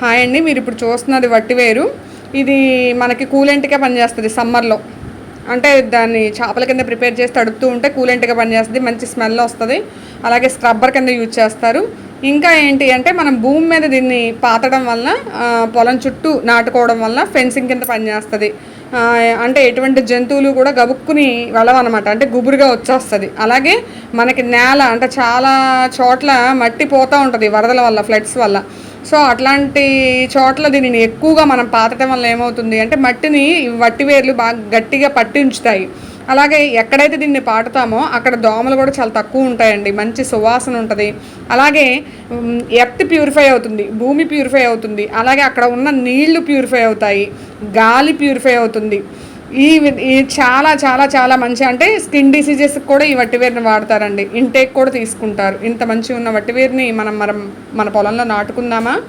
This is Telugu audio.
హాయ్ అండి మీరు ఇప్పుడు చూస్తున్నది వట్టివేరు ఇది మనకి కూలెంట్గా పనిచేస్తుంది సమ్మర్లో. అంటే దాన్ని చేపల కింద ప్రిపేర్ చేసి తడుపుతూ ఉంటే కూలెంట్గా పనిచేస్తుంది మంచి స్మెల్ వస్తుంది. అలాగే స్క్రబ్బర్ కింద యూజ్ చేస్తారు. ఇంకా ఏంటి అంటే మనం భూమి మీద దీన్ని పాతడం వల్ల పొలం చుట్టూ నాటుకోవడం వల్ల ఫెన్సింగ్ కింద పనిచేస్తుంది. అంటే ఎటువంటి జంతువులు కూడా గబుక్కుని వెళ్ళవన్నమాట. అంటే గుబురుగా వచ్చేస్తుంది. అలాగే మనకి నేల అంటే చాలా చోట్ల మట్టి పోతూ ఉంటుంది వరదల వల్ల ఫ్లడ్స్ వల్ల. సో అట్లాంటి చోట్ల దీనిని ఎక్కువగా మనం పాతటం వల్ల ఏమవుతుంది అంటే మట్టిని వట్టివేర్లు వేర్లు బాగా గట్టిగా పట్టి ఉంచుతాయి అలాగే ఎక్కడైతే దీన్ని పాడుతామో అక్కడ దోమలు కూడా చాలా తక్కువ ఉంటాయండి. మంచి సువాసన ఉంటుంది. అలాగే ఎర్త్ ప్యూరిఫై అవుతుంది భూమి ప్యూరిఫై అవుతుంది. అలాగే అక్కడ ఉన్న నీళ్ళు ప్యూరిఫై అవుతాయి గాలి ప్యూరిఫై అవుతుంది. ఈ చాలా చాలా చాలా మంచి అంటే స్కిన్ డిసీజెస్ కూడా ఈ వట్టివేరుని వాడతారండి. ఇంటేక్ కూడా తీసుకుంటారు. ఇంత మంచి ఉన్న వట్టివేరుని మనం మనం మన పొలంలో నాటుకుందామా?